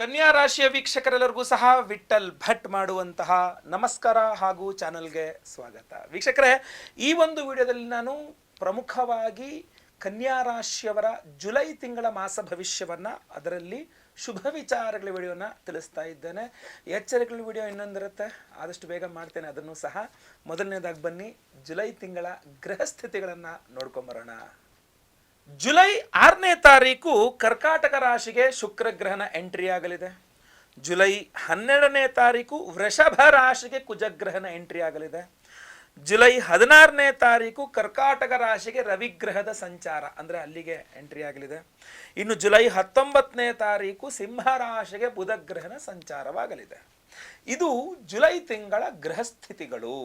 ಕನ್ಯಾ ರಾಶಿಯ ವೀಕ್ಷಕರೆಲ್ಲರಿಗೂ ಸಹ ವಿಠಲ್ ಭಟ್ ಮಾಡುವಂತಹ ನಮಸ್ಕಾರ ಹಾಗೂ ಚಾನಲ್ಗೆ ಸ್ವಾಗತ. ವೀಕ್ಷಕರೇ, ಈ ಒಂದು ವಿಡಿಯೋದಲ್ಲಿ ನಾನು ಪ್ರಮುಖವಾಗಿ ಕನ್ಯಾ ರಾಶಿಯವರ ಜುಲೈ ತಿಂಗಳ ಮಾಸ ಭವಿಷ್ಯವನ್ನ, ಅದರಲ್ಲಿ ಶುಭ ವಿಚಾರಗಳ ವಿಡಿಯೋನ ತಿಳಿಸ್ತಾ ಇದ್ದೇನೆ. ಎಚ್ಚರಿಕೆಗಳ ವಿಡಿಯೋ ಇನ್ನೊಂದಿರುತ್ತೆ, ಆದಷ್ಟು ಬೇಗ ಮಾಡ್ತೇನೆ. ಅದನ್ನು ಸಹ ಮೊದಲನೇದಾಗಿ ಬನ್ನಿ, ಜುಲೈ ತಿಂಗಳ ಗ್ರಹ ಸ್ಥಿತಿಗಳನ್ನು ನೋಡ್ಕೊಂಬರೋಣ. ಜುಲೈ ಆರನೇ ತಾರೀಕು ಕರ್ಕಾಟಕ ರಾಶಿಗೆ ಶುಕ್ರಗ್ರಹಣ ಎಂಟ್ರಿ ಆಗಲಿದೆ. ಜುಲೈ ಹನ್ನೆರಡನೇ ತಾರೀಕು ವೃಷಭ ರಾಶಿಗೆ ಕುಜಗ್ರಹಣ ಎಂಟ್ರಿ ಆಗಲಿದೆ. ಜುಲೈ ಹದಿನಾರನೇ ತಾರೀಕು ಕರ್ಕಾಟಕ ರಾಶಿಗೆ ರವಿಗ್ರಹದ ಸಂಚಾರ, ಅಂದರೆ ಅಲ್ಲಿಗೆ ಎಂಟ್ರಿ ಆಗಲಿದೆ. ಇನ್ನು ಜುಲೈ ಹತ್ತೊಂಬತ್ತನೇ ತಾರೀಕು ಸಿಂಹ ರಾಶಿಗೆ ಬುಧಗ್ರಹಣ ಸಂಚಾರವಾಗಲಿದೆ. ಇದು ಜುಲೈ ತಿಂಗಳ ಗ್ರಹ ಸ್ಥಿತಿಗಳು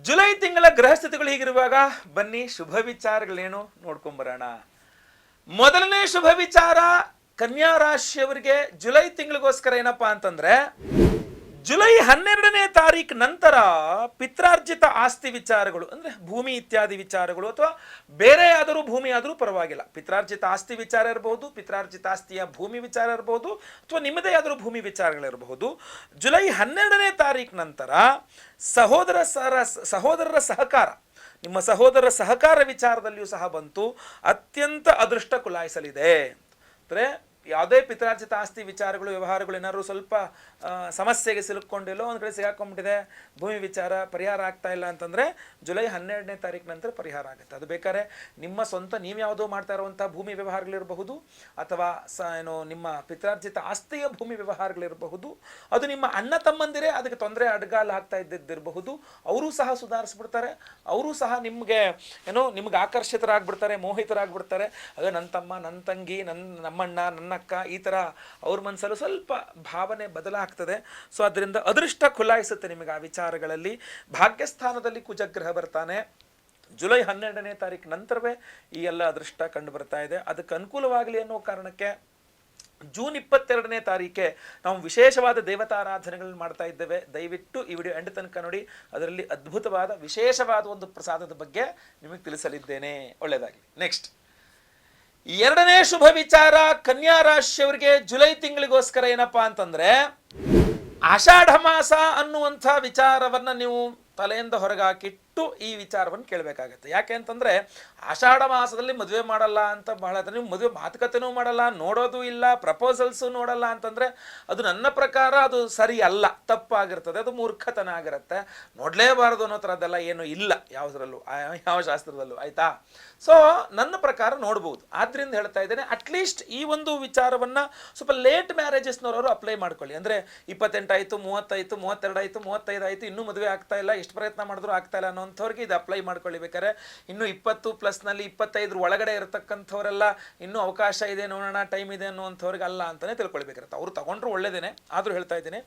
ಜುಲೈ ತಿಂಗಳ ಗ್ರಹ ಸ್ಥಿತಿಗಳು ಹೀಗಿರುವಾಗ ಬನ್ನಿ ಶುಭ ವಿಚಾರಗಳೇನು ನೋಡ್ಕೊಂಬರೋಣ. ಮೊದಲನೇ ಶುಭ ವಿಚಾರ ಕನ್ಯಾ ರಾಶಿಯವರಿಗೆ ಜುಲೈ ತಿಂಗಳಿಗೋಸ್ಕರ ಏನಪ್ಪಾ ಅಂತಂದ್ರೆ ಜುಲೈ ಹನ್ನೆರಡನೇ ತಾರೀಕು ನಂತರ ಪಿತ್ರಾರ್ಜಿತ ಆಸ್ತಿ ವಿಚಾರಗಳು, ಅಂದರೆ ಭೂಮಿ ಇತ್ಯಾದಿ ವಿಚಾರಗಳು ಅಥವಾ ಬೇರೆ ಆದರೂ ಭೂಮಿ ಆದರೂ ಪರವಾಗಿಲ್ಲ. ಪಿತ್ರಾರ್ಜಿತ ಆಸ್ತಿ ವಿಚಾರ ಇರಬಹುದು ಪಿತ್ರಾರ್ಜಿತ ಆಸ್ತಿಯ ಭೂಮಿ ವಿಚಾರ ಇರಬಹುದು ಅಥವಾ ನಿಮ್ಮದೇ ಆದರೂ ಭೂಮಿ ವಿಚಾರಗಳಿರಬಹುದು ಜುಲೈ ಹನ್ನೆರಡನೇ ತಾರೀಕು ನಂತರ ಸಹೋದರ ಸರ, ಸಹೋದರರ ಸಹಕಾರ, ನಿಮ್ಮ ಸಹೋದರರ ಸಹಕಾರ ವಿಚಾರದಲ್ಲಿಯೂ ಸಹ ಬಂತು. ಅತ್ಯಂತ ಅದೃಷ್ಟ ಕುಲಾಯಿಸಲಿದೆ. ಅಂದರೆ ಯಾವುದೇ ಪಿತ್ರಾರ್ಜಿತ ಆಸ್ತಿ ವಿಚಾರಗಳು, ವ್ಯವಹಾರಗಳು ಏನಾದ್ರು ಸ್ವಲ್ಪ ಸಮಸ್ಯೆಗೆ ಸಿಲುಕೊಂಡಿಲ್ಲೋ ಒಂದು ಕಡೆ ಸಿಗಾಕೊಂಡ್ಬಿಟ್ಟಿದೆ ಭೂಮಿ ವಿಚಾರ ಪರಿಹಾರ ಆಗ್ತಾ ಇಲ್ಲ ಅಂತಂದರೆ ಜುಲೈ ಹನ್ನೆರಡನೇ ತಾರೀಕು ನಂತರ ಪರಿಹಾರ ಆಗುತ್ತೆ. ಅದು ಬೇಕಾದ್ರೆ ನಿಮ್ಮ ಸ್ವಂತ, ನೀವು ಯಾವುದೋ ಮಾಡ್ತಾ ಇರುವಂಥ ಭೂಮಿ ವ್ಯವಹಾರಗಳಿರಬಹುದು, ಅಥವಾ ಸ, ಏನು, ನಿಮ್ಮ ಪಿತ್ರಾರ್ಜಿತ ಆಸ್ತಿಯ ಭೂಮಿ ವ್ಯವಹಾರಗಳಿರಬಹುದು, ಅದು ನಿಮ್ಮ ಅಣ್ಣ ತಮ್ಮಂದಿರೇ ಅದಕ್ಕೆ ತೊಂದರೆ ಅಡ್ಗಾಲ ಆಗ್ತಾ ಇದ್ದಿದ್ದಿರಬಹುದು, ಅವರು ಸಹ ಸುಧಾರಿಸ್ಬಿಡ್ತಾರೆ, ಅವರು ಸಹ ನಿಮಗೆ, ಏನೋ, ನಿಮ್ಗೆ ಆಕರ್ಷಿತರಾಗ್ಬಿಡ್ತಾರೆ, ಮೋಹಿತರಾಗ್ಬಿಡ್ತಾರೆ. ಅದೇ ನನ್ನ ತಮ್ಮ ನನ್ನ ತಂಗಿ ನನ್ನ ನಮ್ಮಣ್ಣ ನನ್ನಕ್ಕ ಈ ಥರ ಅವ್ರ ಮನಸ್ಸಲ್ಲೂ ಸ್ವಲ್ಪ ಭಾವನೆ ಬದಲಾಗ್ತದೆ. ಸೊ ಅದರಿಂದ ಅದೃಷ್ಟ ಖುಲಾಯಿಸುತ್ತೆ ನಿಮಗೆ ಆ ವಿಚಾರಗಳಲ್ಲಿ. ಭಾಗ್ಯಸ್ಥಾನದಲ್ಲಿ ಕುಜಗ್ರಹ ಬರ್ತಾನೆ. ಜುಲೈ ಹನ್ನೆರಡನೇ ತಾರೀಕು ನಂತರವೇ ಈ ಎಲ್ಲ ಅದೃಷ್ಟ ಕಂಡು ಬರ್ತಾ ಇದೆ. ಅದಕ್ಕೆ ಅನುಕೂಲವಾಗಲಿ ಅನ್ನೋ ಕಾರಣಕ್ಕೆ ಜೂನ್ ಇಪ್ಪತ್ತೆರಡನೇ ತಾರೀಕೆ ನಾವು ವಿಶೇಷವಾದ ದೇವತಾರಾಧನೆಗಳನ್ನು ಮಾಡ್ತಾ ಇದ್ದೇವೆ. ದಯವಿಟ್ಟು ಈ ವಿಡಿಯೋ ಎಂಡ್ ತನಕ ನೋಡಿ. ಅದರಲ್ಲಿ ಅದ್ಭುತವಾದ, ವಿಶೇಷವಾದ ಒಂದು ಪ್ರಸಾದದ ಬಗ್ಗೆ ನಿಮಗೆ ತಿಳಿಸಲಿದ್ದೇನೆ. ಒಳ್ಳೆಯದಾಗಲಿ. ನೆಕ್ಸ್ಟ್ ಎರಡನೇ ಶುಭ ವಿಚಾರ ಕನ್ಯಾ ರಾಶಿಯವರಿಗೆ ಜುಲೈ ತಿಂಗಳಿಗೋಸ್ಕರ ಏನಪ್ಪಾ ಅಂತಂದ್ರೆ, ಆಷಾಢ ಮಾಸ ಅನ್ನುವಂಥ ವಿಚಾರವನ್ನ ನೀವು ತಲೆಯಿಂದ ಹೊರಗೆ ಹಾಕಿಟ್ಟು ಈ ವಿಚಾರವನ್ನು ಕೇಳಬೇಕಾಗತ್ತೆ. ಯಾಕೆ ಅಂತಂದ್ರೆ, ಆಷಾಢ ಮಾಸದಲ್ಲಿ ಮದುವೆ ಮಾಡಲ್ಲ ಅಂತ ಬಹಳ ನೀವು ಮದುವೆ ಮಾತುಕತೆನೂ ಮಾಡಲ್ಲ, ನೋಡೋದು ಇಲ್ಲ ಪ್ರಪೋಸಲ್ಸು ನೋಡಲ್ಲ ಅಂತಂದ್ರೆ, ಅದು ನನ್ನ ಪ್ರಕಾರ ಅದು ಸರಿ ಅಲ್ಲ, ತಪ್ಪಾಗಿರ್ತದೆ, ಅದು ಮೂರ್ಖತನ ಆಗಿರುತ್ತೆ. ನೋಡಲೇಬಾರದು ಅನ್ನೋ ಥರದ್ದೆಲ್ಲ ಏನು ಇಲ್ಲ, ಯಾವುದರಲ್ಲೂ ಯಾವ ಶಾಸ್ತ್ರದಲ್ಲೂ, ಆಯಿತಾ? ಸೊ ನನ್ನ ಪ್ರಕಾರ ನೋಡ್ಬೋದು. ಆದ್ದರಿಂದ ಹೇಳ್ತಾ ಇದ್ದೇನೆ ಅಟ್ಲೀಸ್ಟ್ ಈ ಒಂದು ವಿಚಾರವನ್ನ ಸ್ವಲ್ಪ ಲೇಟ್ ಮ್ಯಾರೇಜಸ್ನವರು ಅಪ್ಲೈ ಮಾಡ್ಕೊಳ್ಳಿ. ಅಂದ್ರೆ ಇಪ್ಪತ್ತೆಂಟಾಯಿತು ಮೂವತ್ತಾಯ್ತು ಮೂವತ್ತೆರಡಾಯಿತು ಮೂವತ್ತೈದು ಆಯಿತು ಇನ್ನೂ ಮದುವೆ ಆಗ್ತಾ ಇಲ್ಲ, ಎಷ್ಟು ಪ್ರಯತ್ನ ಮಾಡಿದ್ರು ಆಗ್ತಾ ಇಲ್ಲ ಅನ್ನೋಂಥವ್ರಿಗೆ ಇದು ಅಪ್ಲೈ ಮಾಡ್ಕೊಳ್ಳಿ ಬೇಕಾದ್ರೆ ಇನ್ನು ಇಪ್ಪತ್ತು ಪ್ಲಸ್ನಲ್ಲಿ ಇಪ್ಪತ್ತೈದರ ಒಳಗಡೆ ಇರತಕ್ಕಂಥವರೆಲ್ಲ ಇನ್ನೂ ಅವಕಾಶ ಇದೆ, ನೋಡೋಣ ಟೈಮ್ ಇದೆ ಅನ್ನುವಂಥವ್ರಿಗೆ ಅಲ್ಲ ಅಂತಲೇ ತಿಳ್ಕೊಳ್ಬೇಕಿರುತ್ತೆ ಅವ್ರು ತಗೊಂಡ್ರು ಒಳ್ಳೇದೇನೆ, ಆದರೂ ಹೇಳ್ತಾ ಇದ್ದೀನಿ.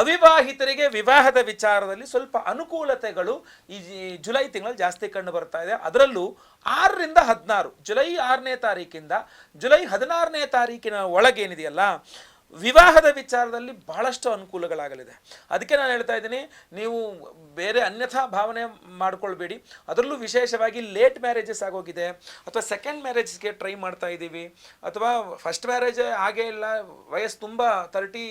ಅವಿವಾಹಿತರಿಗೆ ವಿವಾಹದ ವಿಚಾರದಲ್ಲಿ ಸ್ವಲ್ಪ ಅನುಕೂಲತೆಗಳು ಈ ಜುಲೈ ತಿಂಗಳಲ್ಲಿ ಜಾಸ್ತಿ ಕಂಡು ಬರ್ತಾ ಇದೆ. ಅದರಲ್ಲೂ ಆರರಿಂದ ಹದಿನಾರು, ಜುಲೈ ಆರನೇ ತಾರೀಕಿಂದ ಜುಲೈ ಹದಿನಾರನೇ ತಾರೀಕಿನ ಒಳಗೇನಿದೆಯಲ್ಲ ವಿವಾಹದ ವಿಚಾರದಲ್ಲಿ ಬಹಳಷ್ಟು ಅನುಕೂಲಗಳಾಗಲಿದೆ. ಅದಕ್ಕೆ ನಾನು ಹೇಳ್ತಾ ಇದ್ದೀನಿ, ನೀವು ಬೇರೆ ಅನ್ಯಥಾ ಭಾವನೆ ಮಾಡ್ಕೊಳ್ಬೇಡಿ. ಅದರಲ್ಲೂ ವಿಶೇಷವಾಗಿ ಲೇಟ್ ಮ್ಯಾರೇಜಸ್ ಆಗೋಗಿದೆ, ಅಥವಾ ಸೆಕೆಂಡ್ ಮ್ಯಾರೇಜ್ಗೆ ಟ್ರೈ ಮಾಡ್ತಾ ಇದ್ದೀವಿ, ಅಥವಾ ಫಸ್ಟ್ ಮ್ಯಾರೇಜ್ ಆಗೇ ಇಲ್ಲ, ವಯಸ್ಸು ತುಂಬ ತರ್ಟಿ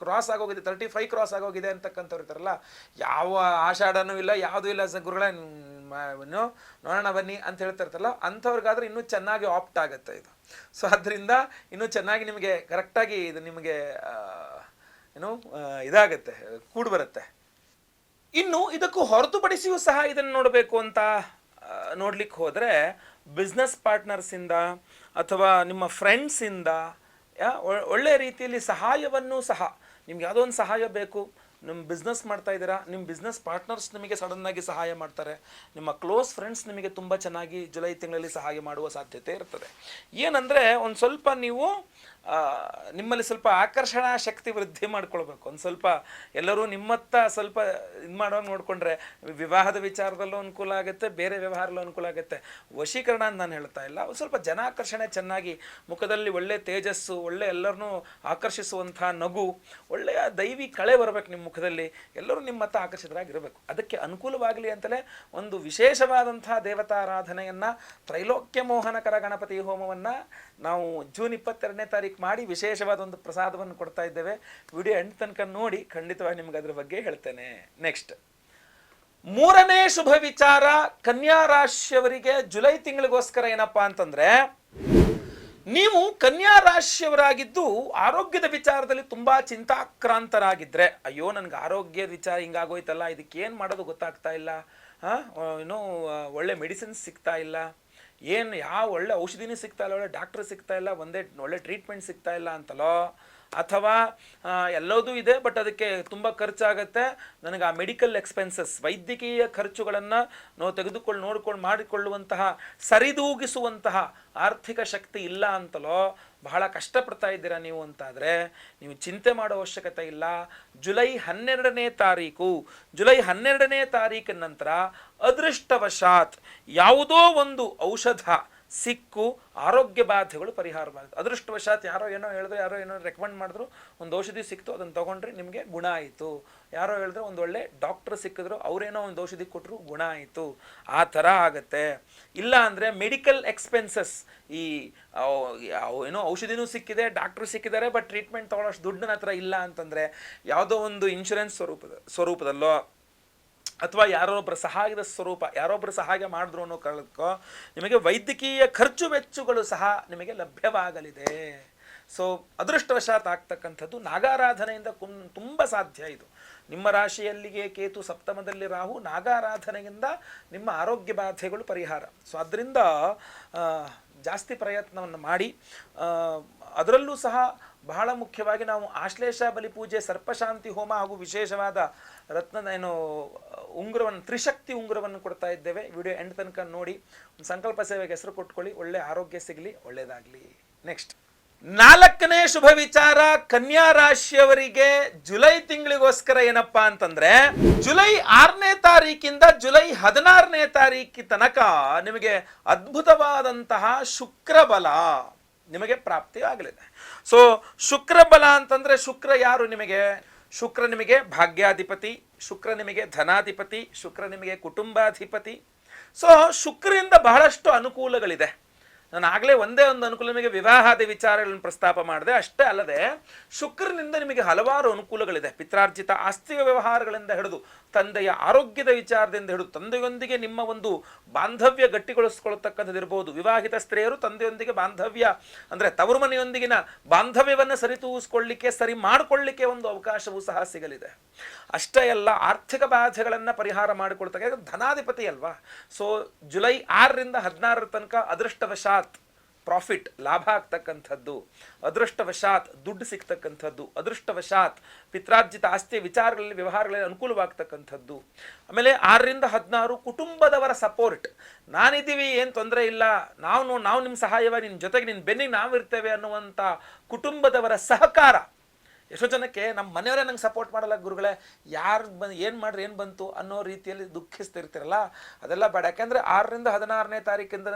ಕ್ರಾಸ್ ಆಗೋಗಿದೆ ತರ್ಟಿ ಫೈವ್ ಕ್ರಾಸ್ ಆಗೋಗಿದೆ ಅಂತಕ್ಕಂಥವ್ರು ಇರ್ತಾರಲ್ಲ ಯಾವ ಆಷಾಢನೂ ಇಲ್ಲ, ಯಾವುದೂ ಇಲ್ಲ ಗುರುಗಳೇ ನೋಡೋಣ ಬನ್ನಿ ಅಂತ ಹೇಳ್ತಿರ್ತಾರಲ್ಲ ಅಂಥವ್ರಿಗಾದ್ರೆ ಇನ್ನೂ ಚೆನ್ನಾಗಿ ಆಪ್ಟ್ ಆಗುತ್ತೆ ಇದು. ಸೊ ಆದ್ದರಿಂದ ಇನ್ನೂ ಚೆನ್ನಾಗಿ ನಿಮಗೆ ಕರೆಕ್ಟಾಗಿ ಇದು ನಿಮಗೆ ಏನು ಇದಾಗುತ್ತೆ, ಕೂಡು ಬರುತ್ತೆ. ಇನ್ನು ಇದಕ್ಕೂ ಹೊರತುಪಡಿಸಿಯೂ ಸಹ ಇದನ್ನು ನೋಡಬೇಕು ಅಂತ ನೋಡ್ಲಿಕ್ಕೆ ಹೋದರೆ ಬಿಸ್ನೆಸ್ ಪಾರ್ಟ್ನರ್ಸಿಂದ ಅಥವಾ ನಿಮ್ಮ ಫ್ರೆಂಡ್ಸಿಂದ ಒಳ್ಳೆ ರೀತಿಯಲ್ಲಿ ಸಹಾಯವನ್ನು ಸಹ, ನಿಮ್ಗೆ ಯಾವುದೋ ಒಂದು ಸಹಾಯ ಬೇಕು. ನಿಮ್ಮ ಬಿಸ್ನೆಸ್ ಮಾಡ್ತಾ ಇದ್ದೀರಾ ನಿಮ್ಮ ಬಿಸ್ನೆಸ್ ಪಾರ್ಟ್ನರ್ಸ್ ನಿಮಗೆ ಸಡನ್ನಾಗಿ ಸಹಾಯ ಮಾಡ್ತಾರೆ. ನಿಮ್ಮ ಕ್ಲೋಸ್ ಫ್ರೆಂಡ್ಸ್ ನಿಮಗೆ ತುಂಬ ಚೆನ್ನಾಗಿ ಜುಲೈ ತಿಂಗಳಲ್ಲಿ ಸಹಾಯ ಮಾಡುವ ಸಾಧ್ಯತೆ ಇರ್ತದೆ. ಏನಂದರೆ ಒಂದು ಸ್ವಲ್ಪ ನೀವು ನಿಮ್ಮಲ್ಲಿ ಸ್ವಲ್ಪ ಆಕರ್ಷಣಾ ಶಕ್ತಿ ವೃದ್ಧಿ ಮಾಡ್ಕೊಳ್ಬೇಕು. ಒಂದು ಸ್ವಲ್ಪ ಎಲ್ಲರೂ ನಿಮ್ಮತ್ತ ಸ್ವಲ್ಪ ಇದು ಮಾಡೋಣ ನೋಡಿಕೊಂಡ್ರೆ ವಿವಾಹದ ವಿಚಾರದಲ್ಲೂ ಅನುಕೂಲ ಆಗುತ್ತೆ, ಬೇರೆ ವ್ಯವಹಾರಲ್ಲೂ ಅನುಕೂಲ ಆಗುತ್ತೆ. ವಶೀಕರಣ ಅಂತ ನಾನು ಹೇಳ್ತಾ ಇಲ್ಲ. ಒಂದು ಸ್ವಲ್ಪ ಜನಾಕರ್ಷಣೆ ಚೆನ್ನಾಗಿ ಮುಖದಲ್ಲಿ ಒಳ್ಳೆ ತೇಜಸ್ಸು, ಒಳ್ಳೆ ಎಲ್ಲರನ್ನೂ ಆಕರ್ಷಿಸುವಂಥ ನಗು, ಒಳ್ಳೆಯ ದೈವಿ ಕಳೆ ಬರಬೇಕು ನಿಮ್ಮ ಮುಖದಲ್ಲಿ. ಎಲ್ಲರೂ ನಿಮ್ಮತ್ತ ಮತ ಆಕರ್ಷಿತರಾಗಿರಬೇಕು. ಅದಕ್ಕೆ ಅನುಕೂಲವಾಗಲಿ ಅಂತಲೇ ಒಂದು ವಿಶೇಷವಾದಂಥ ದೇವತಾರಾಧನೆಯನ್ನು ತ್ರೈಲೋಕ್ಯ ಮೋಹನಕರ ಗಣಪತಿ ಹೋಮವನ್ನು ನಾವು ಜೂನ್ ಇಪ್ಪತ್ತೆರಡನೇ ತಾರೀಕು ಮಾಡಿ ವಿಶೇಷವಾದ ಒಂದು ಪ್ರಸಾದವನ್ನು ಕೊಡ್ತಾ ಇದ್ದೇವೆ. ವಿಡಿಯೋ ಎಂಡ್ ತನಕ ನೋಡಿ ಖಂಡಿತವಾಗಿ ನಿಮ್ಗೆ ಅದ್ರ ಬಗ್ಗೆ ಹೇಳ್ತೇನೆ. ನೆಕ್ಸ್ಟ್ ಮೂರನೇ ಶುಭ ವಿಚಾರ ಕನ್ಯಾ ರಾಶಿಯವರಿಗೆ ಜುಲೈ ತಿಂಗಳಿಗೋಸ್ಕರ ಏನಪ್ಪಾ ಅಂತಂದ್ರೆ ನೀವು ಕನ್ಯಾ ರಾಶಿಯವರಾಗಿದ್ದು ಆರೋಗ್ಯದ ವಿಚಾರದಲ್ಲಿ ತುಂಬಾ ಚಿಂತಾಕ್ರಾಂತರಾಗಿದ್ರೆ ಅಯ್ಯೋ ನನಗೆ ಆರೋಗ್ಯದ ವಿಚಾರ ಹಿಂಗಾಗೋಯ್ತಲ್ಲ ಇದಕ್ಕೆ ಏನು ಮಾಡೋದು ಗೊತ್ತಾಗ್ತಾ ಇಲ್ಲ ಹಾಂ ಆ, ಒಳ್ಳೆ ಮೆಡಿಸಿನ್ಸ್ ಸಿಗ್ತಾ ಇಲ್ಲ ಏನು ಯಾವ ಒಳ್ಳೆ ಔಷಧಿನೇ ಸಿಗ್ತಾ ಇಲ್ಲ, ಒಳ್ಳೆ ಡಾಕ್ಟ್ರ್ ಸಿಗ್ತಾ ಇಲ್ಲ, ಒಂದೇ ಒಳ್ಳೆ ಟ್ರೀಟ್ಮೆಂಟ್ ಸಿಗ್ತಾ ಇಲ್ಲ ಅಂತಲೋ ಅಥವಾ ಎಲ್ಲದೂ ಇದೆ ಬಟ್ ಅದಕ್ಕೆ ತುಂಬ ಖರ್ಚಾಗತ್ತೆ. ನನಗೆ ಆ ಮೆಡಿಕಲ್ ಎಕ್ಸ್ಪೆನ್ಸಸ್ ವೈದ್ಯಕೀಯ ಖರ್ಚುಗಳನ್ನು ನಾವು ತೆಗೆದುಕೊಂಡು ನೋಡಿಕೊಂಡು ಮಾಡಿಕೊಳ್ಳುವಂತಹ, ಸರಿದೂಗಿಸುವಂತಹ ಆರ್ಥಿಕ ಶಕ್ತಿ ಇಲ್ಲ ಅಂತಲೋ ಬಹಳ ಕಷ್ಟಪಡ್ತಾ ಇದ್ದೀರಾ ನೀವು ಅಂತಾದರೆ, ನೀವು ಚಿಂತೆ ಮಾಡೋ ಅವಶ್ಯಕತೆ ಇಲ್ಲ. ಜುಲೈ ಹನ್ನೆರಡನೇ ತಾರೀಕು, ಜುಲೈ ಹನ್ನೆರಡನೇ ತಾರೀಕಿನ ನಂತರ ಅದೃಷ್ಟವಶಾತ್ ಯಾವುದೋ ಒಂದು ಔಷಧ ಸಿಕ್ಕು ಆರೋಗ್ಯ ಬಾಧೆಗಳು ಪರಿಹಾರವಾಗುತ್ತೆ ಅದೃಷ್ಟವಶಾತ್ ಯಾರೋ ಏನೋ ಹೇಳಿದ್ರು, ಯಾರೋ ಏನೋ ರೆಕಮೆಂಡ್ ಮಾಡಿದ್ರು, ಒಂದು ಔಷಧಿ ಸಿಕ್ತು, ಅದನ್ನು ತೊಗೊಂಡ್ರೆ ನಿಮಗೆ ಗುಣ ಆಯಿತು. ಯಾರೋ ಹೇಳಿದ್ರೆ, ಒಂದು ಒಳ್ಳೆ ಡಾಕ್ಟರ್ ಸಿಕ್ಕಿದ್ರು, ಅವರೇನೋ ಒಂದು ಔಷಧಿ ಕೊಟ್ಟರು ಗುಣ ಆಯಿತು. ಆ ಥರ ಆಗುತ್ತೆ. ಇಲ್ಲ ಅಂದರೆ ಮೆಡಿಕಲ್ ಎಕ್ಸ್ಪೆನ್ಸಸ್ ಈ ಏನೋ ಔಷಧಿನೂ ಸಿಕ್ಕಿದೆ ಡಾಕ್ಟ್ರು ಸಿಕ್ಕಿದ್ದಾರೆ ಬಟ್ ಟ್ರೀಟ್ಮೆಂಟ್ ತೊಗೊಳ್ಳೋಷ್ಟು ದುಡ್ಡಿನ ಹತ್ರ ಇಲ್ಲ ಅಂತಂದರೆ, ಯಾವುದೋ ಒಂದು ಇನ್ಶೂರೆನ್ಸ್ ಸ್ವರೂಪದ, ಸ್ವರೂಪದಲ್ಲೋ ಅಥವಾ ಯಾರೊಬ್ಬರ ಸಹಾಯದ ಸ್ವರೂಪ, ಯಾರೊಬ್ಬರು ಸಹಾಯ ಮಾಡಿದ್ರು ಅನ್ನೋ ಕಾರಣಕ್ಕೋ ನಿಮಗೆ ವೈದ್ಯಕೀಯ ಖರ್ಚು ವೆಚ್ಚಗಳು ಸಹ ನಿಮಗೆ ಲಭ್ಯವಾಗಲಿದೆ. ಸೊ ಅದೃಷ್ಟವಶಾತ್ ಆಗ್ತಕ್ಕಂಥದ್ದು ನಾಗಾರಾಧನೆಯಿಂದ ಕುಂ, ತುಂಬ ಸಾಧ್ಯ ಇದು. ನಿಮ್ಮ ರಾಶಿಯಲ್ಲಿಗೆ ಕೇತು ಸಪ್ತಮದಲ್ಲಿ ರಾಹು ನಾಗಾರಾಧನೆಯಿಂದ ನಿಮ್ಮ ಆರೋಗ್ಯ ಬಾಧೆಗಳು ಪರಿಹಾರ. ಸೊ ಅದರಿಂದ ಜಾಸ್ತಿ ಪ್ರಯತ್ನವನ್ನು ಮಾಡಿ ಅದರಲ್ಲೂ ಸಹ ಬಹಳ ಮುಖ್ಯವಾಗಿ ನಾವು ಆಶ್ಲೇಷ ಬಲಿ ಪೂಜೆ, ಸರ್ಪಶಾಂತಿ ಹೋಮ ಹಾಗೂ ವಿಶೇಷವಾದ ರತ್ನದ ಏನು, ಉಂಗುರವನ್ನು, ತ್ರಿಶಕ್ತಿ ಉಂಗುರವನ್ನು ಕೊಡ್ತಾ ಇದ್ದೇವೆ. ವಿಡಿಯೋ ಎಂಡ್ ತನಕ ನೋಡಿ, ಒಂದು ಸಂಕಲ್ಪ ಸೇವೆಗೆ ಹೆಸರು ಕೊಟ್ಕೊಳ್ಳಿ, ಒಳ್ಳೆ ಆರೋಗ್ಯ ಸಿಗಲಿ, ಒಳ್ಳೆಯದಾಗಲಿ. ನೆಕ್ಸ್ಟ್. ನಾಲ್ಕನೇ ಶುಭ ವಿಚಾರ ಕನ್ಯಾ ರಾಶಿಯವರಿಗೆ ಜುಲೈ ತಿಂಗಳಿಗೋಸ್ಕರ ಏನಪ್ಪಾ ಅಂತಂದ್ರೆ, ಜುಲೈ ಆರನೇ ತಾರೀಕಿಂದ ಜುಲೈ ಹದಿನಾರನೇ ತಾರೀಕಿ ತನಕ ನಿಮಗೆ ಅದ್ಭುತವಾದಂತಹ ಶುಕ್ರಬಲ ನಿಮಗೆ ಪ್ರಾಪ್ತಿಯಾಗಲಿದೆ. ಸೊ ಶುಕ್ರಬಲ ಅಂತಂದ್ರೆ ಶುಕ್ರ ಯಾರು ನಿಮಗೆ? ಶುಕ್ರ ನಿಮಗೆ ಭಾಗ್ಯಾಧಿಪತಿ, ಶುಕ್ರ ನಿಮಗೆ ಧನಾಧಿಪತಿ, ಶುಕ್ರ ನಿಮಗೆ ಕುಟುಂಬಾಧಿಪತಿ. ಸೊ ಶುಕ್ರದಿಂದ ಬಹಳಷ್ಟು ಅನುಕೂಲಗಳಿದೆ. ನಾನು ಆಗಲೇ ಒಂದೇ ಒಂದು ಅನುಕೂಲ ನಿಮಗೆ ವಿವಾಹಾದಿ ವಿಚಾರಗಳನ್ನು ಪ್ರಸ್ತಾಪ ಮಾಡಿದೆ. ಅಷ್ಟೇ ಅಲ್ಲದೆ ಶುಕ್ರನಿಂದ ನಿಮಗೆ ಹಲವಾರು ಅನುಕೂಲಗಳಿದೆ. ಪಿತ್ರಾರ್ಜಿತ ಆಸ್ತಿಯ ವ್ಯವಹಾರಗಳಿಂದ ಹಿಡಿದು ತಂದೆಯ ಆರೋಗ್ಯದ ವಿಚಾರದಿಂದ ಹಿಡಿದು ತಂದೆಯೊಂದಿಗೆ ನಿಮ್ಮ ಒಂದು ಬಾಂಧವ್ಯ ಗಟ್ಟಿಗೊಳಿಸ್ಕೊಳ್ತಕ್ಕಂಥದ್ದು ಇರ್ಬೋದು ವಿವಾಹಿತ ಸ್ತ್ರೀಯರು ತಂದೆಯೊಂದಿಗೆ ಬಾಂಧವ್ಯ, ಅಂದರೆ ತವರು ಮನೆಯೊಂದಿಗಿನ ಬಾಂಧವ್ಯವನ್ನು ಸರಿತೂಗಿಸ್ಕೊಳ್ಳಿಕ್ಕೆ, ಸರಿ ಮಾಡಿಕೊಳ್ಳಿಕ್ಕೆ ಒಂದು ಅವಕಾಶವೂ ಸಹ ಸಿಗಲಿದೆ. ಅಷ್ಟೇ ಅಲ್ಲ, ಆರ್ಥಿಕ ಬಾಧೆಗಳನ್ನು ಪರಿಹಾರ ಮಾಡಿಕೊಳ್ತಕ್ಕ, ಧನಾಧಿಪತಿ ಅಲ್ವಾ? ಸೊ ಜುಲೈ ಆರರಿಂದ ಹದಿನಾರರ ತನಕ ಅದೃಷ್ಟವಶಾತ್ ಪ್ರಾಫಿಟ್ ಲಾಭ ಆಗ್ತಕ್ಕಂಥದ್ದು, ಅದೃಷ್ಟವಶಾತ್ ದುಡ್ಡು ಸಿಗ್ತಕ್ಕಂಥದ್ದು, ಅದೃಷ್ಟವಶಾತ್ ಪಿತ್ರಾರ್ಜಿತ ಆಸ್ತಿ ವಿಚಾರಗಳಲ್ಲಿ, ವ್ಯವಹಾರಗಳಲ್ಲಿ ಅನುಕೂಲವಾಗ್ತಕ್ಕಂಥದ್ದು. ಆಮೇಲೆ ಆರರಿಂದ ಹದಿನಾರು ಕುಟುಂಬದವರ ಸಪೋರ್ಟ್ ನಾನಿದ್ದೀವಿ, ಏನು ತೊಂದರೆ ಇಲ್ಲ, ನಾವು ನಾವು ನಿಮ್ಮ ಸಹಾಯವಾಗಿ ನಿಮ್ಮ ಜೊತೆಗೆ ನಿನ್ನ ಬೆನ್ನಿಗೆ ನಾವಿರ್ತೇವೆ ಅನ್ನುವಂಥ ಕುಟುಂಬದವರ ಸಹಕಾರ. ಎಷ್ಟೋ ಜನಕ್ಕೆ ನಮ್ಮ ಮನೆಯವರೇ ನಂಗೆ ಸಪೋರ್ಟ್ ಮಾಡಲ್ಲ, ಗುರುಗಳೇ, ಯಾರು ಬಂದು, ಏನು ಮಾಡ್ರಿ, ಏನು ಬಂತು ಅನ್ನೋ ರೀತಿಯಲ್ಲಿ ದುಃಖಿಸ್ತಿರ್ತೀರಲ್ಲ, ಅದೆಲ್ಲ ಬೇಡ. ಯಾಕೆಂದರೆ ಆರರಿಂದ ಹದಿನಾರನೇ ತಾರೀಕಿಂದ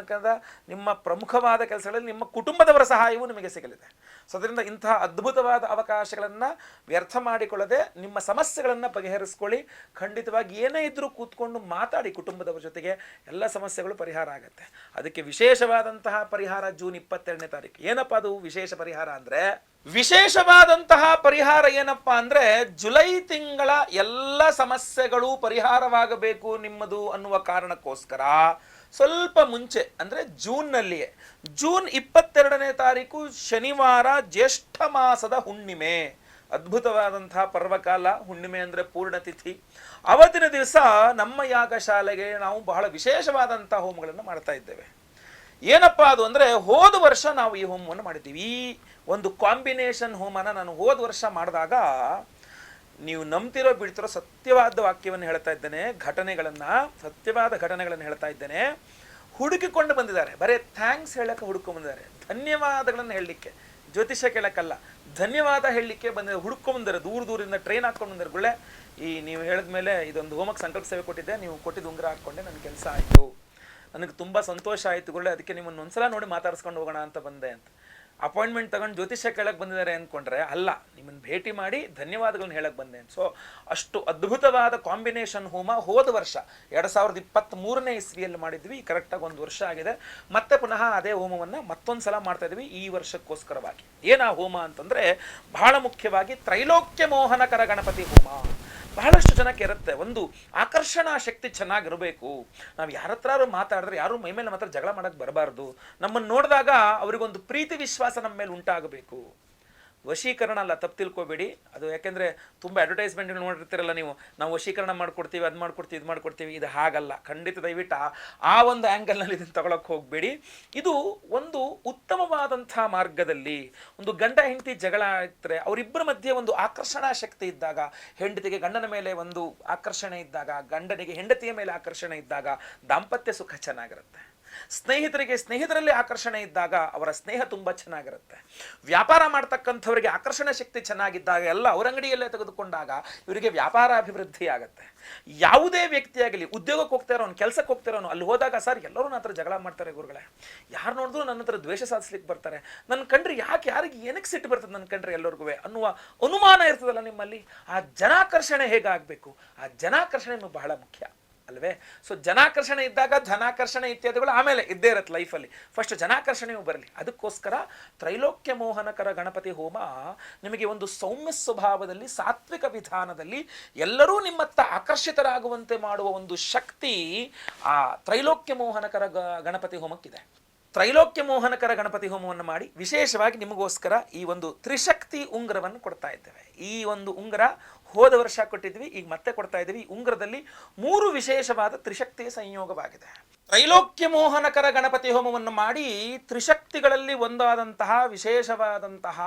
ನಿಮ್ಮ ಪ್ರಮುಖವಾದ ಕೆಲಸಗಳಲ್ಲಿ ನಿಮ್ಮ ಕುಟುಂಬದವರ ಸಹಾಯವೂ ನಿಮಗೆ ಸಿಗಲಿದೆ. ಸೊ ಅದರಿಂದ ಇಂತಹ ಅದ್ಭುತವಾದ ಅವಕಾಶಗಳನ್ನು ವ್ಯರ್ಥ ಮಾಡಿಕೊಳ್ಳದೆ ನಿಮ್ಮ ಸಮಸ್ಯೆಗಳನ್ನು ಬಗೆಹರಿಸ್ಕೊಳ್ಳಿ. ಖಂಡಿತವಾಗಿ ಏನೇ ಇದ್ದರೂ ಕೂತ್ಕೊಂಡು ಮಾತಾಡಿ ಕುಟುಂಬದವರ ಜೊತೆಗೆ, ಎಲ್ಲ ಸಮಸ್ಯೆಗಳು ಪರಿಹಾರ ಆಗುತ್ತೆ. ಅದಕ್ಕೆ ವಿಶೇಷವಾದಂತಹ ಪರಿಹಾರ ಜೂನ್ ಇಪ್ಪತ್ತೆರಡನೇ ತಾರೀಕು. ಏನಪ್ಪ ಅದು ವಿಶೇಷ ಪರಿಹಾರ ಅಂದರೆ? ವಿಶೇಷವಾದಂತಹ ಪರಿಹಾರ ಏನಪ್ಪಾ ಅಂದ್ರೆ ಜುಲೈ ತಿಂಗಳ ಎಲ್ಲ ಸಮಸ್ಯೆಗಳು ಪರಿಹಾರವಾಗಬೇಕು ನಿಮ್ಮದು ಅನ್ನುವ ಕಾರಣಕ್ಕೋಸ್ಕರ. ಸ್ವಲ್ಪ ಮುಂಚೆ ಅಂದ್ರೆ ಜೂನ್ನಲ್ಲಿಯೇ. ಜೂನ್ ಇಪ್ಪತ್ತೆರಡನೇ ತಾರೀಕು ಶನಿವಾರ ಜ್ಯೇಷ್ಠ ಮಾಸದ ಹುಣ್ಣಿಮೆ. ಅದ್ಭುತವಾದಂತಹ ಪರ್ವಕಾಲ, ಹುಣ್ಣಿಮೆ ಅಂದರೆ ಪೂರ್ಣತಿಥಿ ಅವತ್ತಿನ ದಿವಸ ನಮ್ಮ ಯಾಗಶಾಲೆಗೆ ನಾವು ಬಹಳ ವಿಶೇಷವಾದಂತಹ ಹೋಮಗಳನ್ನು ಮಾಡ್ತಾ ಇದ್ದೇವೆ. ಏನಪ್ಪ ಅದು ಅಂದರೆ ಹೋದ ವರ್ಷ ನಾವು ಈ ಹೋಮವನ್ನು ಮಾಡಿದ್ದೀವಿ. ಈ ಒಂದು ಕಾಂಬಿನೇಷನ್ ಹೋಮನ ನಾನು ಹೋದ ವರ್ಷ ಮಾಡಿದಾಗ ನೀವು ನಂಬ್ತಿರೋ ಬಿಡ್ತಿರೋ ಸತ್ಯವಾದ ವಾಕ್ಯವನ್ನು ಹೇಳ್ತಾ ಇದ್ದೇನೆ, ಘಟನೆಗಳನ್ನು, ಸತ್ಯವಾದ ಘಟನೆಗಳನ್ನು ಹೇಳ್ತಾ ಇದ್ದೇನೆ. ಹುಡುಕಿಕೊಂಡು ಬಂದಿದ್ದಾರೆ. ಬರೀ ಥ್ಯಾಂಕ್ಸ್ ಹೇಳಕ್ಕೆ ಹುಡುಕೊಂಡು ಬಂದಿದ್ದಾರೆ. ಧನ್ಯವಾದಗಳನ್ನು ಹೇಳಲಿಕ್ಕೆ. ಜ್ಯೋತಿಷ್ಯ ಕೇಳೋಕ್ಕಲ್ಲ. ಧನ್ಯವಾದ ಹೇಳಲಿಕ್ಕೆ ಬಂದಿದ್ದಾರೆ. ಹುಡುಕೊಂಡು ಬಂದಿದ್ದಾರೆ. ದೂರ ದೂರಿಂದ ಟ್ರೈನ್ ಹಾಕ್ಕೊಂಡು ಬಂದಿದ್ದಾರೆ. ಗುಳ್ಳೆ, ಈ ನೀವು ಹೇಳಿದ ಮೇಲೆ ಇದೊಂದು ಹೋಮಕ್ಕೆ ಸಂಕಲ್ಪ ಸೇವೆ ಕೊಟ್ಟಿದ್ದೆ. ನೀವು ಕೊಟ್ಟಿದ್ದು ಉಂಗುರ ಹಾಕ್ಕೊಂಡೆ. ನನ್ನ ಕೆಲಸ ಆಯಿತು. ನನಗೆ ತುಂಬ ಸಂತೋಷ ಆಯಿತು ಗುಳ್ಳೆ. ಅದಕ್ಕೆ ನಿಮ್ಮನ್ನು ಒಂದ್ಸಲ ನೋಡಿ ಮಾತಾಡಿಸ್ಕೊಂಡು ಹೋಗೋಣ ಅಂತ ಬಂದೆ ಅಂತ. ಅಪಾಯಿಂಟ್ಮೆಂಟ್ ತಗೊಂಡು ಜ್ಯೋತಿಷ್ಯ ಕೇಳಕ್ಕೆ ಬಂದಿದ್ದಾರೆ ಅಂದ್ಕೊಂಡ್ರೆ ಅಲ್ಲ ನಿಮ್ಮನ್ನು ಭೇಟಿ ಮಾಡಿ ಧನ್ಯವಾದಗಳನ್ನ ಹೇಳಕ್ಕೆ ಬಂದೆ. ಸೊ ಅಷ್ಟು ಅದ್ಭುತವಾದ ಕಾಂಬಿನೇಷನ್ ಹೋಮ ಹೋದ ವರ್ಷ, ಎರಡು ಸಾವಿರದ ಇಪ್ಪತ್ತ್ ಮೂರನೇ ಇಸ್ವಿಯಲ್ಲಿ ಮಾಡಿದ್ವಿ. ಕರೆಕ್ಟಾಗಿ ಒಂದು ವರ್ಷ ಆಗಿದೆ. ಮತ್ತೆ ಪುನಃ ಅದೇ ಹೋಮವನ್ನು ಮತ್ತೊಂದು ಸಲ ಮಾಡ್ತಾ ಇದ್ವಿ ಈ ವರ್ಷಕ್ಕೋಸ್ಕರವಾಗಿ. ಏನ ಹೋಮ ಅಂತಂದ್ರೆ ಬಹಳ ಮುಖ್ಯವಾಗಿ ತ್ರೈಲೋಕ್ಯ ಮೋಹನಕರ ಗಣಪತಿ ಹೋಮ. ಬಹಳಷ್ಟು ಜನಕ್ಕೆ ಇರುತ್ತೆ ಒಂದು ಆಕರ್ಷಣಾ ಶಕ್ತಿ ಚೆನ್ನಾಗಿರಬೇಕು. ನಾವು ಯಾರ ಹತ್ರ ಮಾತಾಡಿದ್ರೆ, ಯಾರು ಮೈ ಮೇಲೆ ಮಾತ್ರ ಜಗಳ ಮಾಡಕ್ಕೆ ಬರಬಾರ್ದು. ನಮ್ಮನ್ನು ನೋಡಿದಾಗ ಅವರಿಗೊಂದು ಪ್ರೀತಿ ವಿಶ್ವಾಸ ನಮ್ಮ ಮೇಲೆ ಉಂಟಾಗಬೇಕು. ವಶೀಕರಣ ಅಲ್ಲ, ತಪ್ಪು ತಿಳ್ಕೊಬೇಡಿ. ಅದು ಯಾಕೆಂದರೆ ತುಂಬ ಅಡ್ವರ್ಟೈಸ್ಮೆಂಟ್ ನೋಡಿರ್ತೀರಲ್ಲ ನೀವು, ನಾವು ವಶೀಕರಣ ಮಾಡ್ಕೊಡ್ತೀವಿ, ಅದು ಮಾಡ್ಕೊಡ್ತೀವಿ, ಇದು ಮಾಡ್ಕೊಡ್ತೀವಿ, ಇದು ಹಾಗಲ್ಲ. ಖಂಡಿತ ದಯವಿಟ್ಟು ಆ- ಆ ಒಂದು ಆ್ಯಂಗಲ್ನಲ್ಲಿ ಇದನ್ನು ತಗೊಳಕ್ಕೆ ಹೋಗಬೇಡಿ. ಇದು ಒಂದು ಉತ್ತಮವಾದಂಥ ಮಾರ್ಗದಲ್ಲಿ ಒಂದು ಗಂಡ ಹೆಂಡತಿ ಜಗಳ ಇದ್ದರೆ ಅವರಿಬ್ಬರ ಮಧ್ಯೆ ಒಂದು ಆಕರ್ಷಣಾ ಶಕ್ತಿ ಇದ್ದಾಗ, ಹೆಂಡತಿಗೆ ಗಂಡನ ಮೇಲೆ ಒಂದು ಆಕರ್ಷಣೆ ಇದ್ದಾಗ, ಗಂಡನಿಗೆ ಹೆಂಡತಿಯ ಮೇಲೆ ಆಕರ್ಷಣೆ ಇದ್ದಾಗ, ದಾಂಪತ್ಯ ಸುಖ ಚೆನ್ನಾಗಿರುತ್ತೆ. ಸ್ನೇಹಿತರಿಗೆ ಸ್ನೇಹಿತರಲ್ಲಿ ಆಕರ್ಷಣೆ ಇದ್ದಾಗ ಅವರ ಸ್ನೇಹ ತುಂಬ ಚೆನ್ನಾಗಿರುತ್ತೆ. ವ್ಯಾಪಾರ ಮಾಡ್ತಕ್ಕಂಥವರಿಗೆ ಆಕರ್ಷಣೆ ಶಕ್ತಿ ಚೆನ್ನಾಗಿದ್ದಾಗ, ಎಲ್ಲ ಅವರ ಅಂಗಡಿಯಲ್ಲೇ ತೆಗೆದುಕೊಂಡಾಗ ಇವರಿಗೆ ವ್ಯಾಪಾರ ಅಭಿವೃದ್ಧಿ ಆಗುತ್ತೆ. ಯಾವುದೇ ವ್ಯಕ್ತಿಯಾಗಲಿ, ಉದ್ಯೋಗಕ್ಕೆ ಹೋಗ್ತಾ ಇರೋನು, ಕೆಲಸಕ್ಕೆ ಹೋಗ್ತಾ ಇರೋನು, ಅಲ್ಲಿ ಹೋದಾಗ ಸರ್ ಎಲ್ಲರೂ ನನ್ನ ಹತ್ರ ಜಗಳ ಮಾಡ್ತಾರೆ ಗುರುಗಳೇ. ಯಾರು ನೋಡಿದ್ರು ನನ್ನ ಹತ್ರ ದ್ವೇಷ ಸಾಧಿಸ್ಲಿಕ್ಕೆ ಬರ್ತಾರೆ. ನನ್ನ ಕಂಡ್ರೆ ಯಾಕೆ ಯಾರಿಗೆ ಏನಕ್ಕೆ ಸಿಟ್ಟು ಬರ್ತದೆ ನನ್ನ ಕಂಡ್ರೆ ಎಲ್ಲರಿಗೂ ಅನ್ನುವ ಅನುಮಾನ ಇರ್ತದಲ್ಲ ನಿಮ್ಮಲ್ಲಿ? ಆ ಜನಾಕರ್ಷಣೆ ಹೇಗಾಗಬೇಕು? ಆ ಜನಾಕರ್ಷಣೆ ಬಹಳ ಮುಖ್ಯ. ಅಲ್ವೇ? ಸೊ ಜನಾಕರ್ಷಣೆ ಇದ್ದಾಗ ಧನಾಕರ್ಷಣೆ ಇತ್ಯಾದಿಗಳು ಆಮೇಲೆ ಇದ್ದೇ ಇರುತ್ತೆ ಲೈಫಲ್ಲಿ ಫಸ್ಟ್ ಜನಾಕರ್ಷಣೆಯೂ ಬರಲಿ. ಅದಕ್ಕೋಸ್ಕರ ತ್ರೈಲೋಕ್ಯ ಮೋಹನಕರ ಗಣಪತಿ ಹೋಮ ನಿಮಗೆ ಒಂದು ಸೌಮ್ಯ ಸ್ವಭಾವದಲ್ಲಿ, ಸಾತ್ವಿಕ ವಿಧಾನದಲ್ಲಿ ಎಲ್ಲರೂ ನಿಮ್ಮತ್ತ ಆಕರ್ಷಿತರಾಗುವಂತೆ ಮಾಡುವ ಒಂದು ಶಕ್ತಿ ಆ ತ್ರೈಲೋಕ್ಯ ಮೋಹನಕರ ಗಣಪತಿ ಹೋಮಕ್ಕಿದೆ. ತ್ರೈಲೋಕ್ಯ ಮೋಹನಕರ ಗಣಪತಿ ಹೋಮವನ್ನು ಮಾಡಿ ವಿಶೇಷವಾಗಿ ನಿಮಗೋಸ್ಕರ ಈ ಒಂದು ತ್ರಿಶಕ್ತಿ ಉಂಗ್ರವನ್ನು ಕೊಡ್ತಾ ಇದ್ದೇವೆ. ಈ ಒಂದು ಉಂಗುರ ಹೋದ ವರ್ಷ ಕೊಟ್ಟಿದ್ವಿ, ಈಗ ಮತ್ತೆ ಕೊಡ್ತಾ ಇದ್ದೀವಿ. ಉಂಗ್ರದಲ್ಲಿ ಮೂರು ವಿಶೇಷವಾದ ತ್ರಿಶಕ್ತಿಯ ಸಂಯೋಗವಾಗಿದೆ. ತ್ರೈಲೋಕ್ಯ ಮೋಹನಕರ ಗಣಪತಿ ಹೋಮವನ್ನು ಮಾಡಿ ತ್ರಿಶಕ್ತಿಗಳಲ್ಲಿ ಒಂದಾದಂತಹ, ವಿಶೇಷವಾದಂತಹ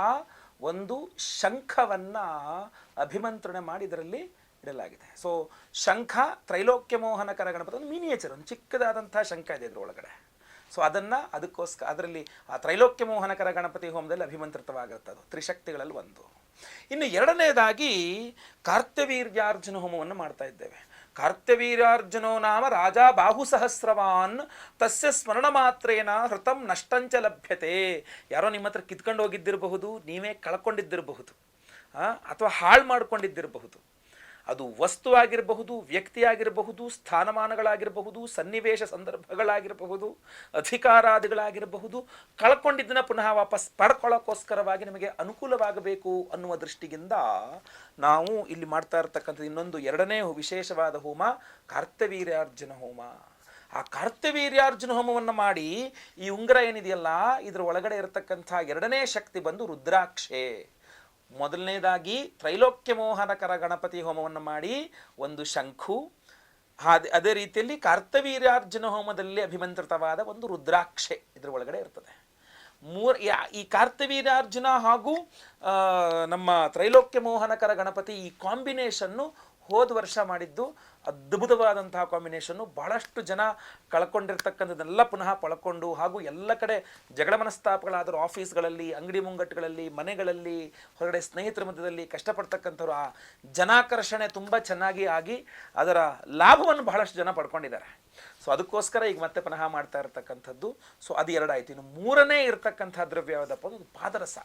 ಒಂದು ಶಂಖವನ್ನ ಅಭಿಮಂತ್ರಣ ಮಾಡಿ ಇದರಲ್ಲಿ ಇಡಲಾಗಿದೆ. ಸೊ ಶಂಖ, ತ್ರೈಲೋಕ್ಯ ಮೋಹನಕರ ಗಣಪತಿ, ಒಂದು ಮಿನಿಯೇಚರ್ ಒಂದು ಚಿಕ್ಕದಾದಂತಹ ಶಂಖ ಇದೆ ಇದ್ರ ಒಳಗಡೆ. ಸೊ ಅದನ್ನು ಅದಕ್ಕೋಸ್ಕರ ಅದರಲ್ಲಿ ಆ ತ್ರೈಲೋಕ್ಯ ಮೋಹನಕರ ಗಣಪತಿ ಹೋಮದಲ್ಲಿ ಅಭಿಮಂತ್ರಿತವಾಗಿರುತ್ತೆ ಅದು ತ್ರಿಶಕ್ತಿಗಳಲ್ಲಿ ಒಂದು. ಇನ್ನು ಎರಡನೇದಾಗಿ ಕಾರ್ತವೀರ್ಯಾರ್ಜುನ ಹೋಮವನ್ನು ಮಾಡ್ತಾ ಇದ್ದೇವೆ. ಕಾರ್ತವೀರ್ಯಾರ್ಜುನೋ ನಾಮ ರಾಜ ಬಾಹು ಸಹಸ್ರವಾನ್ ತಸ್ಯ ಸ್ಮರಣ ಮಾತ್ರೇನ ಹೃತಂ ನಷ್ಟಂಚ ಲಭ್ಯತೆ. ಯಾರೋ ನಿಮ್ಮ ಹತ್ರ ಕಿತ್ಕೊಂಡು ಹೋಗಿದ್ದಿರಬಹುದು, ನೀವೇ ಕಳ್ಕೊಂಡಿದ್ದಿರಬಹುದು ಅಥವಾ ಹಾಳು ಮಾಡ್ಕೊಂಡಿದ್ದಿರಬಹುದು. ಅದು ವಸ್ತು ಆಗಿರಬಹುದು ವ್ಯಕ್ತಿ ಆಗಿರಬಹುದು ಸ್ಥಾನಮಾನಗಳಾಗಿರಬಹುದು, ಸನ್ನಿವೇಶ ಸಂದರ್ಭಗಳಾಗಿರಬಹುದು, ಅಧಿಕಾರಾದಿಗಳಾಗಿರಬಹುದು, ಕಳ್ಕೊಂಡಿದ್ದನ್ನ ಪುನಃ ವಾಪಸ್ ಪಡ್ಕೊಳ್ಳೋಕ್ಕೋಸ್ಕರವಾಗಿ ನಿಮಗೆ ಅನುಕೂಲವಾಗಬೇಕು ಅನ್ನುವ ದೃಷ್ಟಿಯಿಂದ ನಾವು ಇಲ್ಲಿ ಮಾಡ್ತಾ ಇರತಕ್ಕಂಥದ್ದು ಇನ್ನೊಂದು ಎರಡನೇ ವಿಶೇಷವಾದ ಹೋಮ ಕಾರ್ತವೀರ್ಯಾರ್ಜುನ ಹೋಮ. ಆ ಕಾರ್ತವೀರ್ಯಾರ್ಜುನ ಹೋಮವನ್ನು ಮಾಡಿ ಈ ಉಂಗುರ ಏನಿದೆಯಲ್ಲ, ಇದರ ಒಳಗಡೆ ಇರತಕ್ಕಂಥ ಎರಡನೇ ಶಕ್ತಿ ಬಂದು ರುದ್ರಾಕ್ಷೆ. ಮೊದಲನೇದಾಗಿ ತ್ರೈಲೋಕ್ಯ ಮೋಹನಕರ ಗಣಪತಿ ಹೋಮವನ್ನು ಮಾಡಿ ಒಂದು ಶಂಖು ಅದೇ ಅದೇ ರೀತಿಯಲ್ಲಿ ಕಾರ್ತವೀರ್ಯಾರ್ಜುನ ಹೋಮದಲ್ಲಿ ಅಭಿಮಂತ್ರಿತವಾದ ಒಂದು ರುದ್ರಾಕ್ಷೆ ಇದರ ಒಳಗಡೆ ಇರ್ತದೆ. ಮೂರ್ ಈ ಕಾರ್ತವೀರ್ಯಾರ್ಜುನ ಹಾಗೂ ನಮ್ಮ ತ್ರೈಲೋಕ್ಯ ಮೋಹನಕರ ಗಣಪತಿ ಈ ಕಾಂಬಿನೇಷನ್ನು ಹೋದ ವರ್ಷ ಮಾಡಿದ್ದು ಅದ್ಭುತವಾದಂತಹ ಕಾಂಬಿನೇಷನ್ನು ಬಹಳಷ್ಟು ಜನ ಕಳ್ಕೊಂಡಿರ್ತಕ್ಕಂಥದ್ದೆಲ್ಲ ಪುನಃ ಪಳ್ಕೊಂಡು ಹಾಗೂ ಎಲ್ಲ ಕಡೆ ಜಗಳ ಮನಸ್ತಾಪಗಳಾದರೂ ಆಫೀಸ್ಗಳಲ್ಲಿ ಅಂಗಡಿ ಮುಂಗಟ್ಟುಗಳಲ್ಲಿ, ಮನೆಗಳಲ್ಲಿ, ಹೊರಗಡೆ ಸ್ನೇಹಿತರ ಮಧ್ಯದಲ್ಲಿ ಕಷ್ಟಪಡ್ತಕ್ಕಂಥವ್ರು ಆ ಜನಾಕರ್ಷಣೆ ತುಂಬ ಚೆನ್ನಾಗಿ ಆಗಿ ಅದರ ಲಾಭವನ್ನು ಬಹಳಷ್ಟು ಜನ ಪಡ್ಕೊಂಡಿದ್ದಾರೆ. ಸೊ ಅದಕ್ಕೋಸ್ಕರ ಈಗ ಮತ್ತೆ ಪುನಃ ಮಾಡ್ತಾ ಇರತಕ್ಕಂಥದ್ದು. ಸೊ ಅದು ಎರಡಾಯ್ತು. ಇನ್ನು ಮೂರನೇ ಇರತಕ್ಕಂಥ ದ್ರವ್ಯ ಯಾವುದಪ್ಪ ಒಂದು ಪಾದರಸ.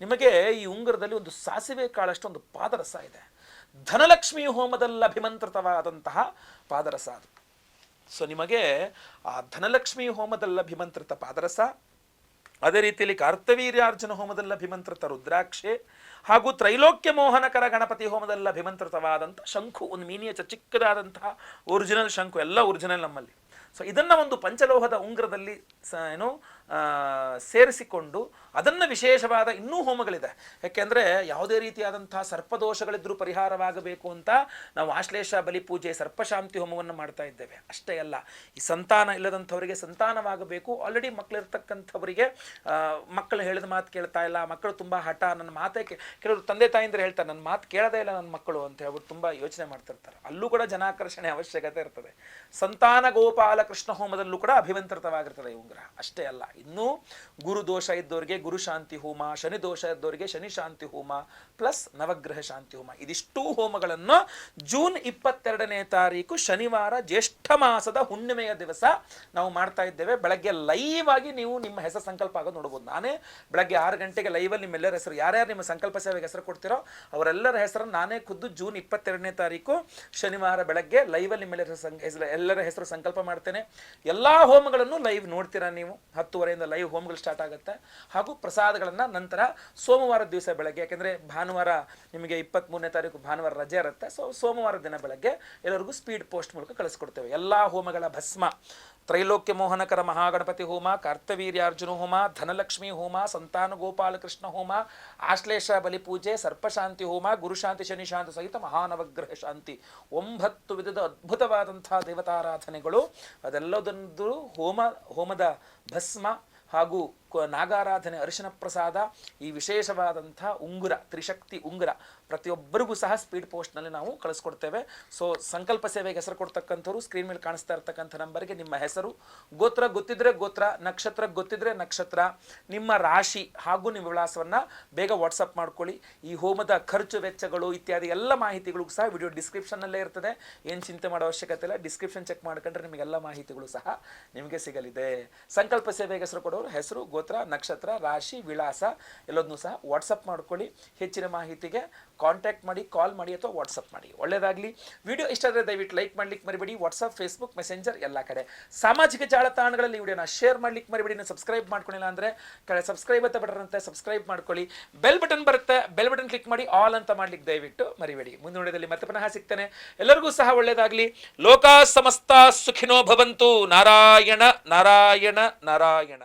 ನಿಮಗೆ ಈ ಉಂಗುರದಲ್ಲಿ ಒಂದು ಸಾಸಿವೆ ಕಾಳಷ್ಟು ಒಂದು ಪಾದರಸ ಇದೆ. ಧನಲಕ್ಷ್ಮಿ ಹೋಮದಲ್ಲಿ ಅಭಿಮಂತ್ರಿತವಾದಂತಹ ಪಾದರಸ ಅದು. ಸೊ ನಿಮಗೆ ಆ ಧನಲಕ್ಷ್ಮಿ ಹೋಮದಲ್ಲಿ ಅಭಿಮಂತ್ರಿತ ಪಾದರಸ, ಅದೇ ರೀತಿಯಲ್ಲಿ ಕಾರ್ತವೀರ್ಯಾರ್ಜುನ ಹೋಮದಲ್ಲಿ ಅಭಿಮಂತ್ರಿತ ರುದ್ರಾಕ್ಷೆ ಹಾಗೂ ತ್ರೈಲೋಕ್ಯ ಮೋಹನಕರ ಗಣಪತಿ ಹೋಮದಲ್ಲಿ ಅಭಿಮಂತ್ರಿತವಾದಂಥ ಶಂಖು, ಒಂದು ಮೀನಿಯ ಚಿಕ್ಕದಾದಂತಹ ಒರಿಜಿನಲ್ ಶಂಖು, ಎಲ್ಲ ಒರಿಜಿನಲ್ ನಮ್ಮಲ್ಲಿ. ಸೊ ಇದನ್ನು ಒಂದು ಪಂಚಲೋಹದ ಉಂಗ್ರದಲ್ಲಿ ಸ, ಏನು ಸೇರಿಸಿಕೊಂಡು ಅದನ್ನು ವಿಶೇಷವಾದ ಇನ್ನೂ ಹೋಮಗಳಿದೆ. ಯಾಕೆಂದರೆ ಯಾವುದೇ ರೀತಿಯಾದಂತಹ ಸರ್ಪದೋಷಗಳಿದ್ರೂ ಪರಿಹಾರವಾಗಬೇಕು ಅಂತ ನಾವು ಆಶ್ಲೇಷ, ಬಲಿ ಪೂಜೆ, ಸರ್ಪಶಾಂತಿ ಹೋಮವನ್ನು ಮಾಡ್ತಾ ಇದ್ದೇವೆ. ಅಷ್ಟೇ ಅಲ್ಲ, ಈ ಸಂತಾನ ಇಲ್ಲದಂಥವರಿಗೆ ಸಂತಾನವಾಗಬೇಕು. ಆಲ್ರೆಡಿ ಮಕ್ಕಳಿರ್ತಕ್ಕಂಥವರಿಗೆ ಮಕ್ಕಳು ಹೇಳಿದ ಮಾತು ಕೇಳ್ತಾ ಇಲ್ಲ, ಮಕ್ಕಳು ತುಂಬ ಹಠ, ನನ್ನ ಮಾತೇ ಕೆಲವರು ತಂದೆ ತಾಯಿಂದ್ರೆ ಹೇಳ್ತಾರೆ, ನನ್ನ ಮಾತು ಕೇಳದೇ ಇಲ್ಲ ನನ್ನ ಮಕ್ಕಳು ಅಂತ ಹೇಳ್ಬಿಟ್ಟು ತುಂಬ ಯೋಚನೆ ಮಾಡ್ತಿರ್ತಾರೆ. ಅಲ್ಲೂ ಕೂಡ ಜನಾಕರ್ಷಣೆ ಅವಶ್ಯಕತೆ ಇರ್ತದೆ. ಸಂತಾನ ಗೋಪಾಲ ಕೃಷ್ಣ ಹೋಮದಲ್ಲೂ ಕೂಡ ಅಭಿಮಂತ್ರಿತವಾಗಿರ್ತದೆ ಈ ಉಂಗ್ರಹ ಅಷ್ಟೇ ಅಲ್ಲ, ಇನ್ನು ಗುರು ದೋಷ ಇದ್ದವರಿಗೆ ಗುರು ಶಾಂತಿ ಹೋಮ, ಶನಿ ದೋಷ ಇದ್ದವರಿಗೆ ಶನಿ ಶಾಂತಿ ಹೋಮ, ಪ್ಲಸ್ ನವಗ್ರಹ ಶಾಂತಿ ಹೋಮ. ಇದಿಷ್ಟೂ ಹೋಮಗಳನ್ನು ಜೂನ್ ಇಪ್ಪತ್ತೆರಡನೇ ತಾರೀಕು ಶನಿವಾರ ಜ್ಯೇಷ್ಠ ಮಾಸದ ಹುಣ್ಣಿಮೆಯ ದಿವಸ ನಾವು ಮಾಡ್ತಾ ಇದ್ದೇವೆ. ಬೆಳಗ್ಗೆ ಲೈವ್ ಆಗಿ ನೀವು ನಿಮ್ಮ ಹೆಸರು ಸಂಕಲ್ಪ ಆಗೋದು ನೋಡ್ಬೋದು. ನಾನೇ ಬೆಳಗ್ಗೆ ಆರು ಗಂಟೆಗೆ ಲೈವಲ್ಲಿ ನಿಮ್ಮೆಲ್ಲರ ಹೆಸರು, ಯಾರ್ಯಾರು ನಿಮ್ಮ ಸಂಕಲ್ಪ ಸೇವೆಗೆ ಹೆಸರು ಕೊಡ್ತೀರೋ ಅವರೆಲ್ಲರ ಹೆಸರನ್ನು ನಾನೇ ಖುದ್ದು ಜೂನ್ ಇಪ್ಪತ್ತೆರಡನೇ ತಾರೀಕು ಶನಿವಾರ ಬೆಳಗ್ಗೆ ಲೈವಲ್ಲಿ ನಿಮ್ಮೆಲ್ಲರ ಹೆಸರು ಹೆಸರು, ಎಲ್ಲರ ಹೆಸರು ಸಂಕಲ್ಪ ಮಾಡ್ತೇನೆ. ಎಲ್ಲ ಹೋಮಗಳನ್ನು ಲೈವ್ ನೋಡ್ತೀರಾ ನೀವು? ಹತ್ತುವರೆಯಿಂದ ಲೈವ್ ಹೋಮಗಳು ಸ್ಟಾರ್ಟ್ ಆಗುತ್ತೆ. ಹಾಗೂ ಪ್ರಸಾದಗಳನ್ನು ನಂತರ ಸೋಮವಾರ ದಿವಸ ಬೆಳಗ್ಗೆ, ಯಾಕೆಂದರೆ ಭಾನುವಾರ ನಿಮಗೆ ಇಪ್ಪತ್ತ್ಮೂರನೇ ತಾರೀಕು ಭಾನುವಾರ ರಜೆ ಇರುತ್ತೆ. ಸೊ ಸೋಮವಾರ ದಿನ ಬೆಳಗ್ಗೆ ಎಲ್ಲರಿಗೂ ಸ್ಪೀಡ್ ಪೋಸ್ಟ್ ಮೂಲಕ ಕಳಿಸ್ಕೊಡ್ತೇವೆ. ಎಲ್ಲ ಹೋಮಗಳ ಭಸ್ಮ. ತ್ರೈಲೋಕ್ಯ ಮೋಹನಕರ ಮಹಾಗಣಪತಿ ಹೋಮ ಕಾರ್ತವೀರ್ಯಾರ್ಜುನ ಹೋಮ, ಧನಲಕ್ಷ್ಮಿ ಹೋಮ ಸಂತಾನ ಗೋಪಾಲಕೃಷ್ಣ ಹೋಮ, ಆಶ್ಲೇಷ ಬಲಿಪೂಜೆ ಸರ್ಪಶಾಂತಿ ಹೋಮ, ಗುರುಶಾಂತಿ, ಶನಿಶಾಂತಿ ಸಹಿತ ಮಹಾನವಗ್ರಹ ಶಾಂತಿ. ಒಂಬತ್ತು ವಿಧದ ಅದ್ಭುತವಾದಂತಹ ದೇವತಾರಾಧನೆಗಳು. ಅದೆಲ್ಲದೊಂದು ಹೋಮ, ಹೋಮದ ಭಸ್ಮ ಹಾಗೂ ನಾಗಾರಾಧನೆ ಅರಿಶಿನ ಪ್ರಸಾದ, ಈ ವಿಶೇಷವಾದಂಥ ಉಂಗುರ, ತ್ರಿಶಕ್ತಿ ಉಂಗುರ ಪ್ರತಿಯೊಬ್ಬರಿಗೂ ಸಹ ಸ್ಪೀಡ್ ಪೋಸ್ಟ್ನಲ್ಲಿ ನಾವು ಕಳಿಸ್ಕೊಡ್ತೇವೆ. ಸೊ ಸಂಕಲ್ಪ ಸೇವೆಗೆ ಹೆಸರು ಕೊಡ್ತಕ್ಕಂಥವ್ರು ಸ್ಕ್ರೀನ್ ಮೇಲೆ ಕಾಣಿಸ್ತಾ ಇರ್ತಕ್ಕಂಥ ನಂಬರ್ಗೆ ನಿಮ್ಮ ಹೆಸರು. ಗೋತ್ರ ಗೊತ್ತಿದ್ರೆ ಗೋತ್ರ, ನಕ್ಷತ್ರ ಗೊತ್ತಿದ್ರೆ ನಕ್ಷತ್ರ. ನಿಮ್ಮ ರಾಶಿ ಹಾಗೂ ನಿಮ್ಮ ವಿಳಾಸವನ್ನು ಬೇಗ ವಾಟ್ಸಪ್ ಮಾಡ್ಕೊಳ್ಳಿ. ಈ ಹೋಮದ ಖರ್ಚು, ವೆಚ್ಚಗಳು ಇತ್ಯಾದಿ ಎಲ್ಲ ಮಾಹಿತಿಗಳು ಸಹ ವಿಡಿಯೋ ಡಿಸ್ಕ್ರಿಪ್ಷನ್ನಲ್ಲೇ ಇರ್ತದೆ. ಏನು ಚಿಂತೆ ಮಾಡೋ ಅವಶ್ಯಕತೆ ಇಲ್ಲ. ಡಿಸ್ಕ್ರಿಪ್ಷನ್ ಚೆಕ್ ಮಾಡ್ಕೊಂಡ್ರೆ ನಿಮಗೆಲ್ಲ ಮಾಹಿತಿಗಳು ಸಹ ನಿಮಗೆ ಸಿಗಲಿದೆ. ಸಂಕಲ್ಪ ಸೇವೆಗೆ ಹೆಸರು ಕೊಡೋರು, ಹೆಸರು, ಗೋತ್ರ ನಕ್ಷತ್ರ, ರಾಶಿ, ವಿಳಾಸ ಎಲ್ಲದನ್ನೂ ಸಹ ವಾಟ್ಸಪ್ ಮಾಡ್ಕೊಳ್ಳಿ. ಹೆಚ್ಚಿನ ಮಾಹಿತಿಗೆ ಕಾಂಟ್ಯಾಕ್ಟ್ ಮಾಡಿ ಕಾಲ್ ಮಾಡಿ ಅಥವಾ ವಾಟ್ಸಪ್ ಮಾಡಿ. ಒಳ್ಳೆಯದಾಗಲಿ ವಿಡಿಯೋ ಇಷ್ಟ ಆದರೆ ದಯವಿಟ್ಟು ಲೈಕ್ ಮಾಡ್ಲಿಕ್ಕೆ ಮರಿಬೇಡಿ. ವಾಟ್ಸಪ್ ಫೇಸ್ಬುಕ್ ಮೆಸೆಂಜರ್ ಎಲ್ಲ ಕಡೆ. ಸಾಮಾಜಿಕ ಜಾಲತಾಣಗಳಲ್ಲಿ ವಿಡಿಯೋನ ಶೇರ್ ಮಾಡ್ಲಿಕ್ಕೆ ಮರಿಬೇಡಿ. ನೀವು ಸಬ್ಸ್ಕ್ರೈಬ್ ಮಾಡ್ಕೊಳ್ಳಿಲ್ಲ ಅಂದರೆ ಕಡೆ ಸಬ್ಸ್ಕ್ರೈಬ್ ಅಂತ ಬಟನ್ ಸಬ್ಸ್ಕ್ರೈಬ್ ಮಾಡ್ಕೊಳ್ಳಿ. ಬೆಲ್ ಬಟನ್ ಬರುತ್ತೆ. ಬೆಲ್ ಬಟನ್ ಕ್ಲಿಕ್ ಮಾಡಿ ಆಲ್ ಅಂತ ಮಾಡ್ಲಿಕ್ಕೆ ದಯವಿಟ್ಟು ಮರಿಬೇಡಿ. ಮುಂದಿನ ವಿಡಿಯೋದಲ್ಲಿ ಮತ್ತೆ ಪುನಃ ಸಿಗ್ತೇನೆ. ಎಲ್ಲರಿಗೂ ಸಹ ಒಳ್ಳೆಯದಾಗಲಿ ಲೋಕ ಸಮಸ್ತ ಸುಖಿನೋ ಭವಂತು. ನಾರಾಯಣ ನಾರಾಯಣ ನಾರಾಯಣ.